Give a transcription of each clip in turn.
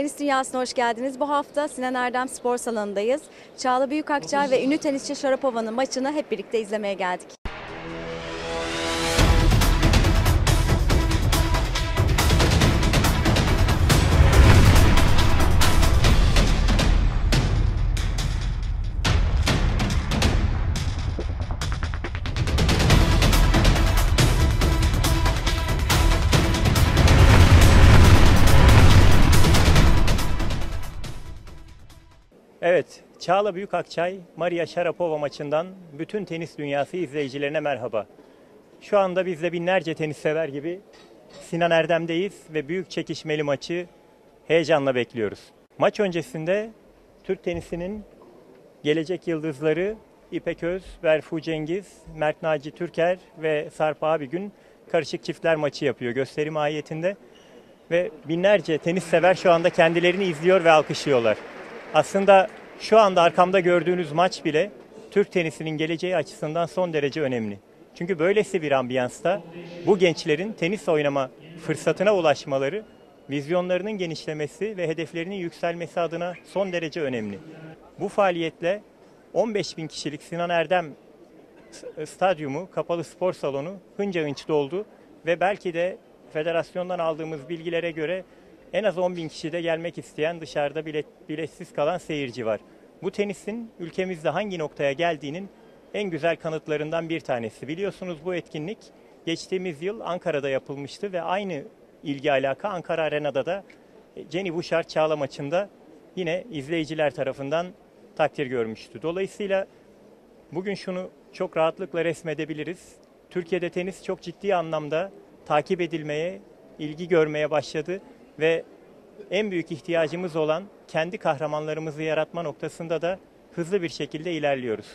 Tenis Dünyası'na hoş geldiniz. Bu hafta Sinan Erdem Spor Salonu'ndayız. Çağla Büyükakçay ve ünlü tenisçi Şarapova'nın maçını hep birlikte izlemeye geldik. Çağla Büyükakçay, Maria Sharapova maçından bütün tenis dünyası izleyicilerine merhaba. Şu anda biz de binlerce tenis sever gibi Sinan Erdem'deyiz ve büyük çekişmeli maçı heyecanla bekliyoruz. Maç öncesinde Türk tenisinin gelecek yıldızları İpek Öz, Berfu Cengiz, Mert Naci Türker ve Sarp Abigün karışık çiftler maçı yapıyor gösteri mahiyetinde. Ve binlerce tenis sever şu anda kendilerini izliyor ve alkışlıyorlar. Aslında şu anda arkamda gördüğünüz maç bile Türk tenisinin geleceği açısından son derece önemli. Çünkü böylesi bir ambiyansta bu gençlerin tenis oynama fırsatına ulaşmaları, vizyonlarının genişlemesi ve hedeflerinin yükselmesi adına son derece önemli. Bu faaliyetle 15 bin kişilik Sinan Erdem stadyumu, kapalı spor salonu hınca hınç doldu ve belki de federasyondan aldığımız bilgilere göre en az 10 bin kişi de gelmek isteyen dışarıda bilet, biletsiz kalan seyirci var. Bu tenisin ülkemizde hangi noktaya geldiğinin en güzel kanıtlarından bir tanesi. Biliyorsunuz bu etkinlik geçtiğimiz yıl Ankara'da yapılmıştı ve aynı ilgi alaka Ankara Arena'da da Jenny Bouchard Çağla maçında yine izleyiciler tarafından takdir görmüştü. Dolayısıyla bugün şunu çok rahatlıkla resmedebiliriz. Türkiye'de tenis çok ciddi anlamda takip edilmeye, ilgi görmeye başladı ve en büyük ihtiyacımız olan kendi kahramanlarımızı yaratma noktasında da hızlı bir şekilde ilerliyoruz.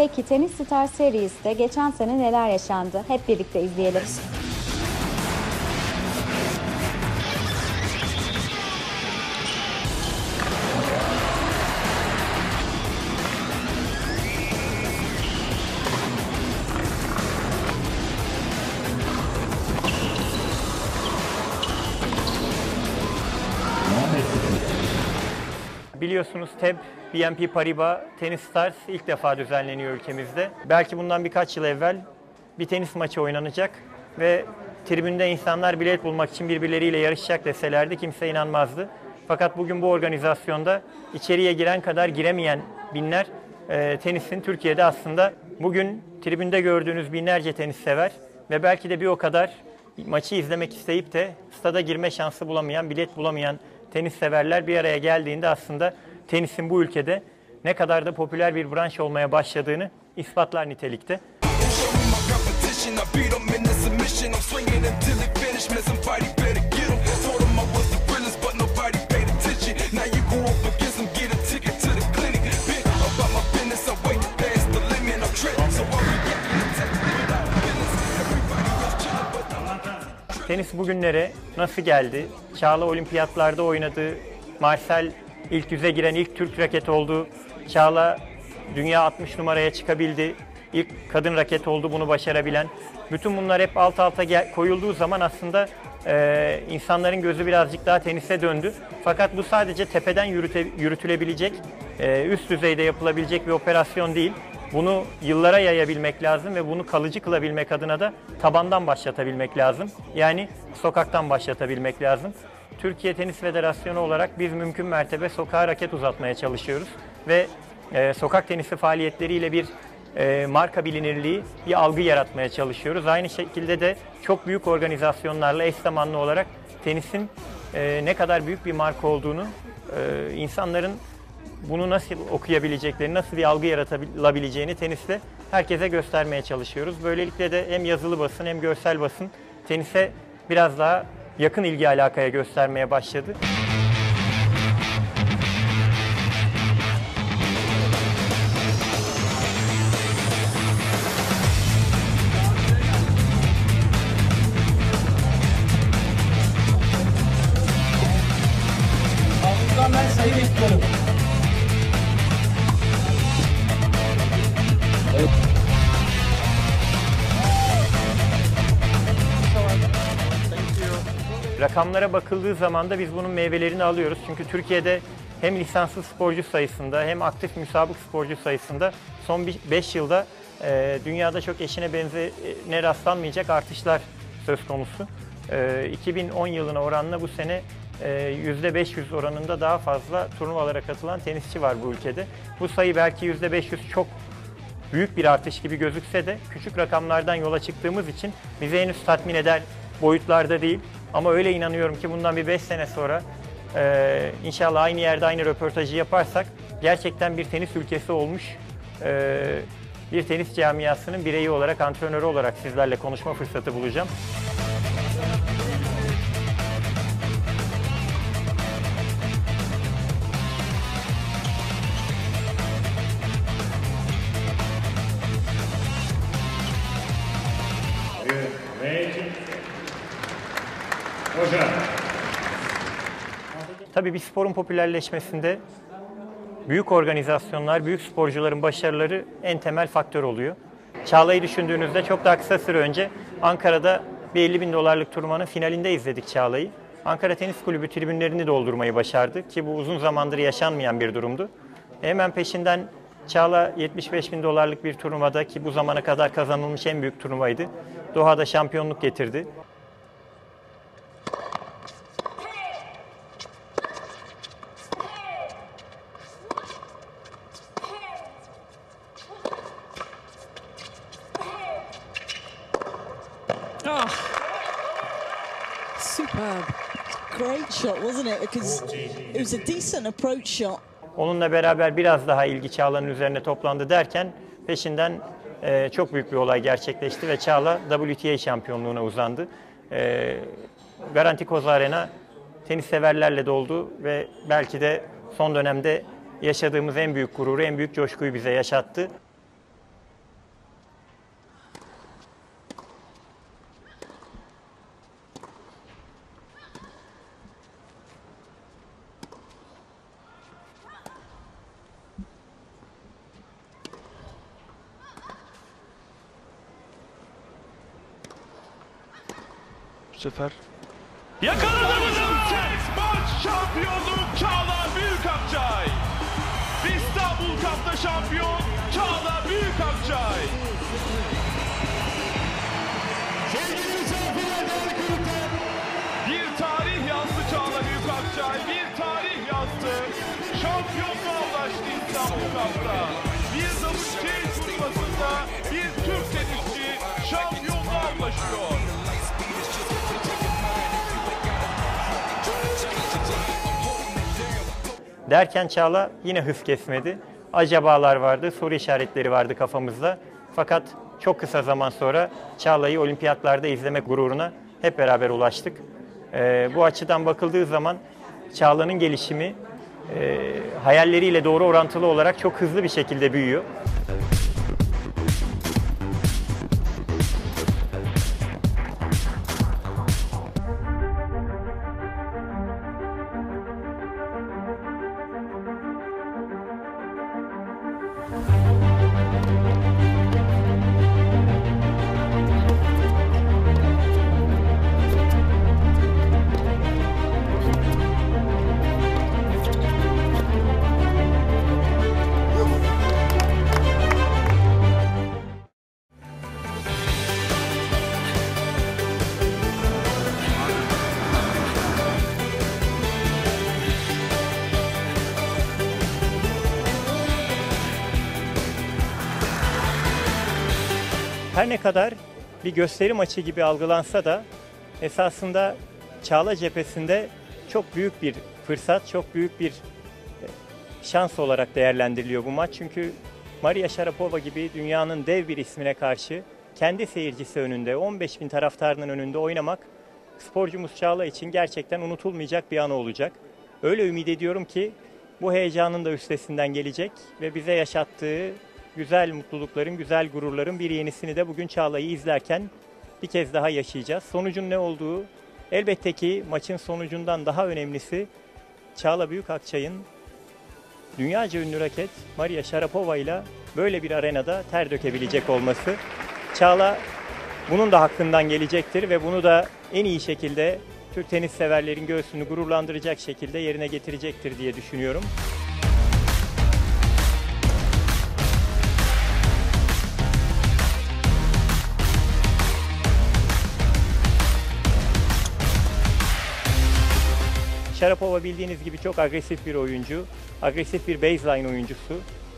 Peki Tenis Star Series'te geçen sene neler yaşandı? Hep birlikte izleyelim. Biliyorsunuz TEB, BNP Paribas Tennis Stars ilk defa düzenleniyor ülkemizde. Belki bundan birkaç yıl evvel bir tenis maçı oynanacak ve tribünde insanlar bilet bulmak için birbirleriyle yarışacak deselerdi kimse inanmazdı. Fakat bugün bu organizasyonda içeriye giren kadar giremeyen binler e, tenisin Türkiye'de aslında bugün tribünde gördüğünüz binlerce tenis sever ve belki de bir o kadar maçı izlemek isteyip de stada girme şansı bulamayan, bilet bulamayan tenis severler bir araya geldiğinde aslında tenisin bu ülkede ne kadar da popüler bir branş olmaya başladığını ispatlar nitelikte. Tenis bugünlere nasıl geldi? Çağla olimpiyatlarda oynadı. Marcel ilk yüze giren ilk Türk raket oldu. Çağla dünya 60 numaraya çıkabildi. İlk kadın raket oldu bunu başarabilen. Bütün bunlar hep alt alta koyulduğu zaman aslında e, insanların gözü birazcık daha tenise döndü. Fakat bu sadece tepeden yürüte, yürütülebilecek, e, üst düzeyde yapılabilecek bir operasyon değil. Bunu yıllara yayabilmek lazım ve bunu kalıcı kılabilmek adına da tabandan başlatabilmek lazım. Yani sokaktan başlatabilmek lazım. Türkiye Tenis Federasyonu olarak biz mümkün mertebe sokağa raket uzatmaya çalışıyoruz ve e, sokak tenisi faaliyetleriyle bir e, marka bilinirliği, bir algı yaratmaya çalışıyoruz. Aynı şekilde de çok büyük organizasyonlarla eş zamanlı olarak tenisin e, ne kadar büyük bir marka olduğunu e, insanların bunu nasıl okuyabileceklerini, nasıl bir algı yaratabileceğini teniste herkese göstermeye çalışıyoruz. Böylelikle de hem yazılı basın hem görsel basın tenise biraz daha yakın ilgi alakaya göstermeye başladı. ben sayı bekliyorum. Rakamlara bakıldığı zaman da biz bunun meyvelerini alıyoruz. Çünkü Türkiye'de hem lisanslı sporcu sayısında hem aktif müsabık sporcu sayısında son 5 yılda e, dünyada çok eşine benzerine rastlanmayacak artışlar söz konusu. E, 2010 yılına oranla bu sene e, %500 oranında daha fazla turnuvalara katılan tenisçi var bu ülkede. Bu sayı belki %500 çok büyük bir artış gibi gözükse de küçük rakamlardan yola çıktığımız için bizi henüz tatmin eder boyutlarda değil. Ama öyle inanıyorum ki bundan bir 5 sene sonra e, inşallah aynı yerde aynı röportajı yaparsak gerçekten bir tenis ülkesi olmuş e, bir tenis camiasının bireyi olarak, antrenörü olarak sizlerle konuşma fırsatı bulacağım. Tabii bir sporun popülerleşmesinde büyük organizasyonlar, büyük sporcuların başarıları en temel faktör oluyor. Çağla'yı düşündüğünüzde çok daha kısa süre önce Ankara'da bir 50 bin dolarlık turnuvanın finalinde izledik Çağla'yı. Ankara Tenis Kulübü tribünlerini doldurmayı başardı ki bu uzun zamandır yaşanmayan bir durumdu. Hemen peşinden Çağla 75 bin dolarlık bir turnuvada ki bu zamana kadar kazanılmış en büyük turnuvaydı. Doha'da şampiyonluk getirdi. Was a decent approach shot. Onunla beraber biraz daha ilgi Çağla'nın üzerine toplandı derken peşinden e, çok büyük bir olay gerçekleşti ve Çağla WTA şampiyonluğuna uzandı. E, Garanti Koza Arena tenis severlerle doldu ve belki de son dönemde yaşadığımız en büyük gururu, en büyük coşkuyu bize yaşattı. Sefer Yakaladığımız tek maç şampiyonluk Çağla Büyükakçay. İstanbul Cup'ta şampiyon Çağla Büyükakçay. Sevgili misafirler, değerli konuklar. Bir tarih yazdı Çağla Büyükakçay, bir tarih yazdı. Şampiyonluğa ulaştı İstanbul Cup'ta. Bir WTA turnuvasında bir Türk tenisçi Derken Çağla yine hız kesmedi. Acabalar vardı, soru işaretleri vardı kafamızda. Fakat çok kısa zaman sonra Çağla'yı olimpiyatlarda izlemek gururuna hep beraber ulaştık. Ee, bu açıdan bakıldığı zaman Çağla'nın gelişimi e, hayalleriyle doğru orantılı olarak çok hızlı bir şekilde büyüyor. Her ne kadar bir gösteri maçı gibi algılansa da esasında Çağla cephesinde çok büyük bir fırsat, çok büyük bir e, şans olarak değerlendiriliyor bu maç. Çünkü Maria Sharapova gibi dünyanın dev bir ismine karşı kendi seyircisi önünde, 15 bin taraftarının önünde oynamak sporcumuz Çağla için gerçekten unutulmayacak bir an olacak. Öyle ümit ediyorum ki bu heyecanın da üstesinden gelecek ve bize yaşattığı güzel mutlulukların, güzel gururların bir yenisini de bugün Çağla'yı izlerken bir kez daha yaşayacağız. Sonucun ne olduğu elbette ki maçın sonucundan daha önemlisi Çağla Büyükakçay'ın dünyaca ünlü raket Maria Sharapova ile böyle bir arenada ter dökebilecek olması. Çağla bunun da hakkından gelecektir ve bunu da en iyi şekilde Türk tenis severlerin göğsünü gururlandıracak şekilde yerine getirecektir diye düşünüyorum. Sharapova bildiğiniz gibi çok agresif bir oyuncu. Agresif bir baseline oyuncusu.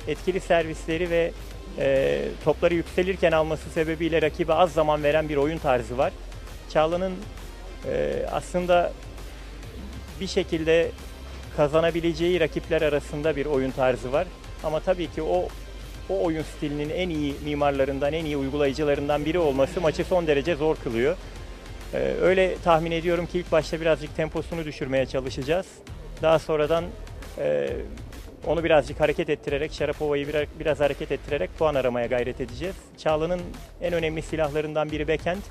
Etkili servisleri ve e, topları yükselirken alması sebebiyle rakibe az zaman veren bir oyun tarzı var. Çağla'nın e, aslında bir şekilde kazanabileceği rakipler arasında bir oyun tarzı var. Ama tabii ki o o oyun stilinin en iyi mimarlarından, en iyi uygulayıcılarından biri olması maçı son derece zor kılıyor. Ee, öyle tahmin ediyorum ki ilk başta birazcık temposunu düşürmeye çalışacağız. Daha sonradan e, onu birazcık hareket ettirerek, Şarapova'yı biraz, hareket ettirerek puan aramaya gayret edeceğiz. Çağla'nın en önemli silahlarından biri backhand.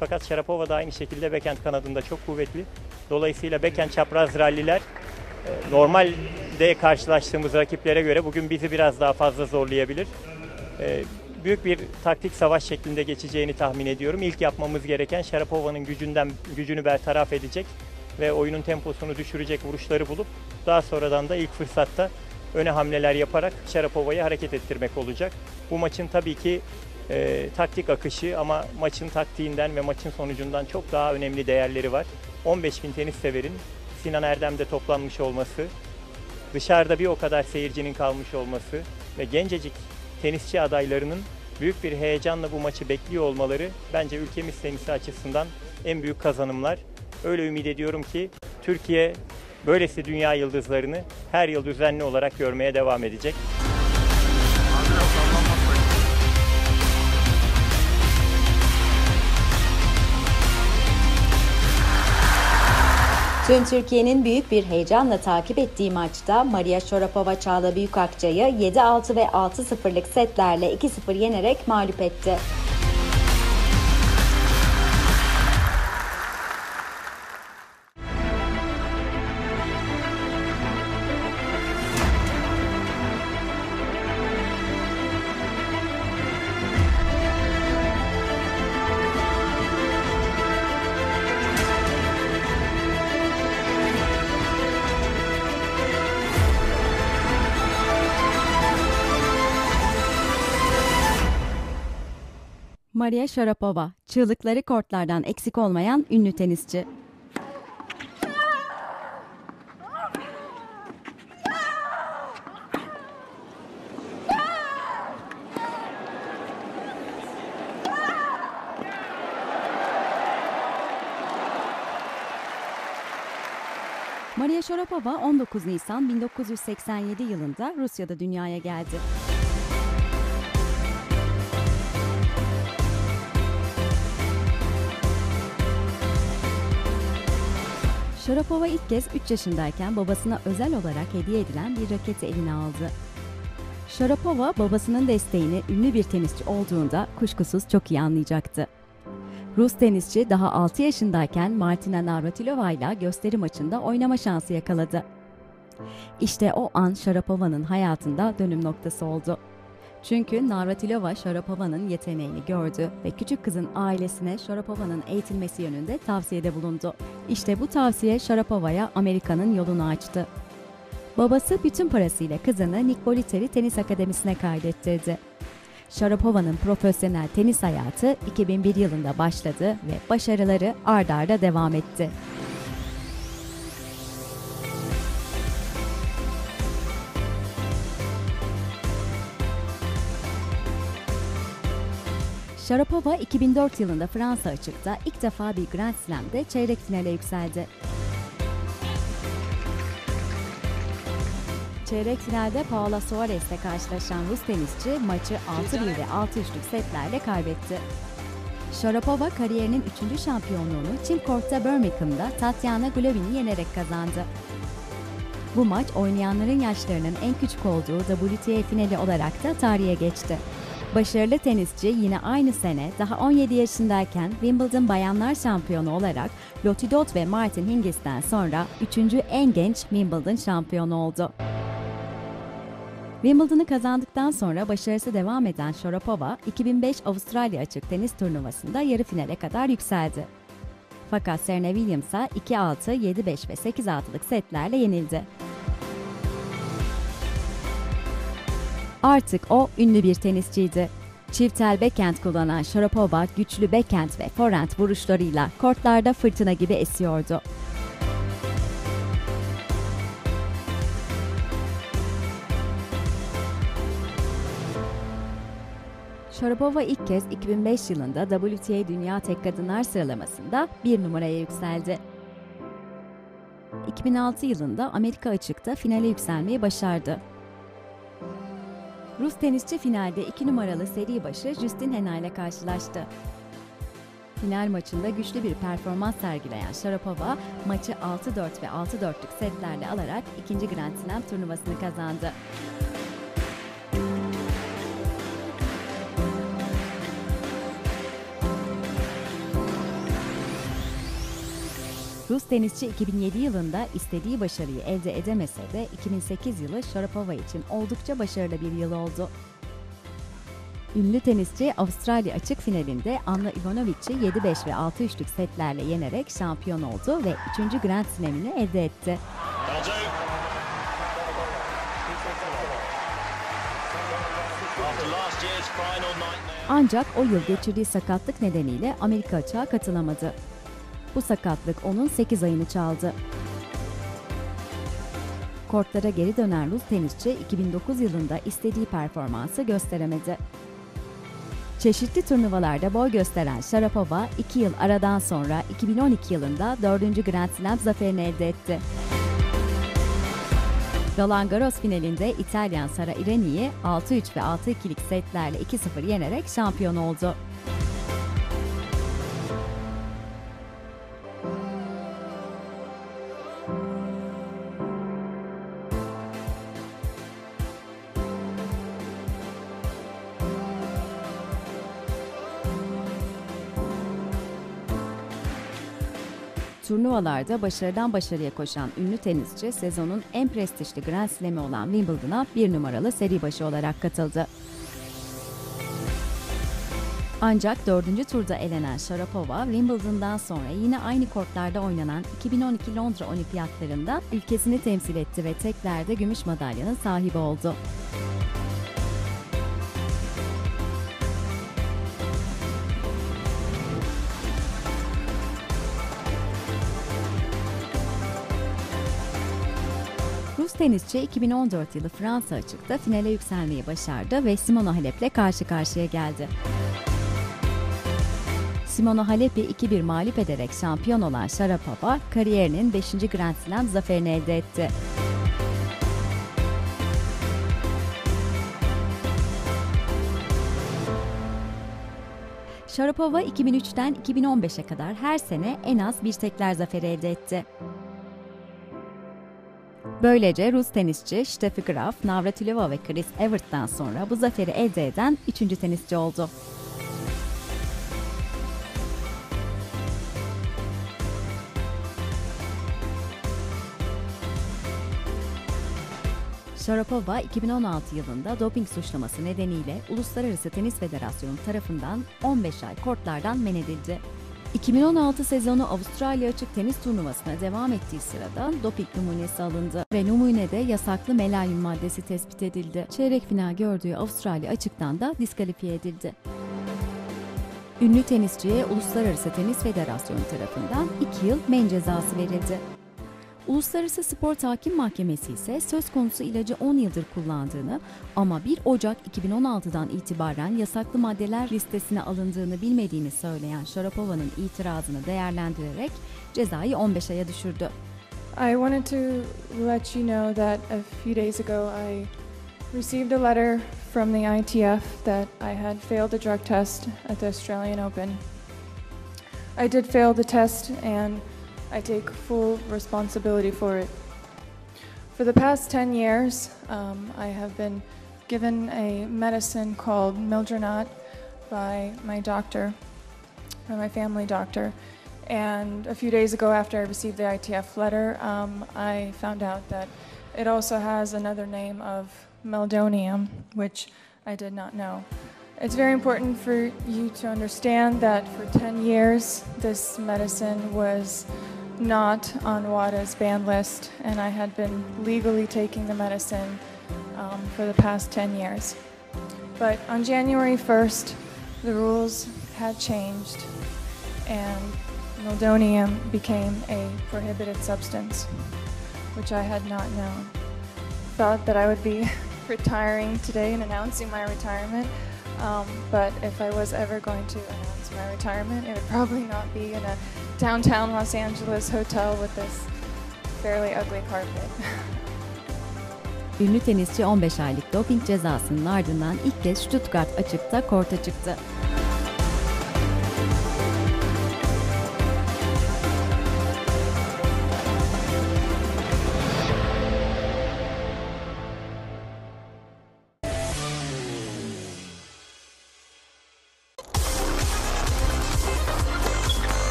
Fakat Sharapova da aynı şekilde backhand kanadında çok kuvvetli. Dolayısıyla backhand çapraz ralliler e, normalde karşılaştığımız rakiplere göre bugün bizi biraz daha fazla zorlayabilir. Büyük bir taktik savaş şeklinde geçeceğini tahmin ediyorum. İlk yapmamız gereken Sharapova'nın gücünden gücünü bertaraf edecek ve oyunun temposunu düşürecek vuruşları bulup daha sonradan da ilk fırsatta öne hamleler yaparak Sharapova'yı hareket ettirmek olacak. Bu maçın tabii ki e, taktik akışı ama maçın taktiğinden ve maçın sonucundan çok daha önemli değerleri var. 15 bin tenis severin Sinan Erdem'de toplanmış olması, dışarıda bir o kadar seyircinin kalmış olması ve gencecik tenisçi adaylarının büyük bir heyecanla bu maçı bekliyor olmaları bence ülkemiz tenisi açısından en büyük kazanımlar. Öyle ümit ediyorum ki Türkiye böylesi dünya yıldızlarını her yıl düzenli olarak görmeye devam edecek. Tüm Türkiye'nin büyük bir heyecanla takip ettiği maçta Maria Sharapova Çağla Büyükakça'yı 7-6 ve 6-0'lık setlerle 2-0 yenerek mağlup etti. Maria Sharapova, çığlıkları kortlardan eksik olmayan ünlü tenisçi. Maria Sharapova 19 Nisan 1987 yılında Rusya'da dünyaya geldi. Sharapova ilk kez 3 yaşındayken babasına özel olarak hediye edilen bir raketi eline aldı. Sharapova babasının desteğini ünlü bir tenisçi olduğunda kuşkusuz çok iyi anlayacaktı. Rus tenisçi daha 6 yaşındayken Martina Navratilova ile gösteri maçında oynama şansı yakaladı. İşte o an Sharapova'nın hayatında dönüm noktası oldu. Çünkü Navratilova Sharapova'nın yeteneğini gördü ve küçük kızın ailesine Sharapova'nın eğitilmesi yönünde tavsiyede bulundu. İşte bu tavsiye Sharapova'ya Amerika'nın yolunu açtı. Babası bütün parasıyla kızını Nick Boliteri Tenis Akademisi'ne kaydettirdi. Sharapova'nın profesyonel tenis hayatı 2001 yılında başladı ve başarıları ard arda devam etti. Sharapova 2004 yılında Fransa açıkta ilk defa bir Grand Slam'de çeyrek finale yükseldi. Çeyrek finalde Paula Suarez'le karşılaşan Rus tenisçi maçı 6-1 ve 6-3'lük setlerle kaybetti. Sharapova kariyerinin 3. şampiyonluğunu çim kortta Birmingham'da Tatiana Glovin'i yenerek kazandı. Bu maç oynayanların yaşlarının en küçük olduğu WTA finali olarak da tarihe geçti. Başarılı tenisçi yine aynı sene daha 17 yaşındayken Wimbledon Bayanlar Şampiyonu olarak Lottie Dott ve Martin Hingis'ten sonra 3. en genç Wimbledon şampiyonu oldu. Wimbledon'ı kazandıktan sonra başarısı devam eden Sharapova, 2005 Avustralya Açık Tenis Turnuvası'nda yarı finale kadar yükseldi. Fakat Serena Williams'a 2-6, 7-5 ve 8-6'lık setlerle yenildi. Artık o ünlü bir tenisçiydi. Çiftel backhand kullanan Sharapova güçlü backhand ve forehand vuruşlarıyla kortlarda fırtına gibi esiyordu. Sharapova ilk kez 2005 yılında WTA Dünya Tek Kadınlar sıralamasında bir numaraya yükseldi. 2006 yılında Amerika açıkta finale yükselmeyi başardı. Rus tenisçi finalde 2 numaralı seri başı Justin Hena ile karşılaştı. Final maçında güçlü bir performans sergileyen Sharapova maçı 6-4 ve 6-4'lük setlerle alarak ikinci Grand Slam turnuvasını kazandı. Rus tenisçi 2007 yılında istediği başarıyı elde edemese de 2008 yılı Sharapova için oldukça başarılı bir yıl oldu. Ünlü tenisçi Avustralya açık finalinde Anna Ivanovic'i 7-5 ve 6-3'lük setlerle yenerek şampiyon oldu ve 3. Grand Slam'ini elde etti. Ancak o yıl geçirdiği sakatlık nedeniyle Amerika açığa katılamadı. Bu sakatlık onun 8 ayını çaldı. Kortlara geri dönen Rus tenisçi 2009 yılında istediği performansı gösteremedi. Çeşitli turnuvalarda boy gösteren Sharapova 2 yıl aradan sonra 2012 yılında 4. Grand Slam zaferini elde etti. Roland Garros finalinde İtalyan Sara Ireni'yi 6-3 ve 6-2'lik setlerle 2-0 yenerek şampiyon oldu. Turnuvalarda başarıdan başarıya koşan ünlü tenisçi sezonun en prestijli Grand Slam'i olan Wimbledon'a bir numaralı seri başı olarak katıldı. Ancak dördüncü turda elenen Sharapova, Wimbledon'dan sonra yine aynı kortlarda oynanan 2012 Londra Olimpiyatlarında ülkesini temsil etti ve teklerde gümüş madalyanın sahibi oldu. Tenisçi 2014 yılı Fransa açıkta finale yükselmeyi başardı ve Simona Halep'le karşı karşıya geldi. Simona Halep'i 2-1 mağlup ederek şampiyon olan Sharapova, kariyerinin 5. Grand Slam zaferini elde etti. Sharapova 2003'ten 2015'e kadar her sene en az bir tekler zaferi elde etti. Böylece Rus tenisçi Steffi Graf, Navratilova ve Chris Evert'ten sonra bu zaferi elde eden üçüncü tenisçi oldu. Sharapova 2016 yılında doping suçlaması nedeniyle Uluslararası Tenis Federasyonu tarafından 15 ay kortlardan men edildi. 2016 sezonu Avustralya Açık Tenis Turnuvası'na devam ettiği sırada doping numunesi alındı ve numunede yasaklı melalyum maddesi tespit edildi. Çeyrek final gördüğü Avustralya Açık'tan da diskalifiye edildi. Ünlü tenisçiye Uluslararası Tenis Federasyonu tarafından 2 yıl men cezası verildi. Uluslararası Spor Tahkim Mahkemesi ise söz konusu ilacı 10 yıldır kullandığını ama 1 Ocak 2016'dan itibaren yasaklı maddeler listesine alındığını bilmediğini söyleyen Sharapova'nın itirazını değerlendirerek cezayı 15 aya düşürdü. I wanted to let you know that a few days ago I received a letter from the ITF that I had failed a drug test at the Australian Open. I did fail the test and I take full responsibility for it. For the past 10 years, um, I have been given a medicine called Mildronat by my doctor, by my family doctor. And a few days ago, after I received the ITF letter, um, I found out that it also has another name of meldonium, which I did not know. It's very important for you to understand that for 10 years, this medicine was not on WADA's ban list, and I had been legally taking the medicine um, for the past 10 years. But on January 1st, the rules had changed, and meldonium became a prohibited substance, which I had not known. Thought that I would be retiring today and announcing my retirement, um, but if I was ever going to announce my retirement, it would probably not be in a downtown Los Angeles hotel with this fairly ugly carpet. Ünlü tenisçi 15 aylık doping cezasının ardından ilk kez Stuttgart açıkta korta çıktı.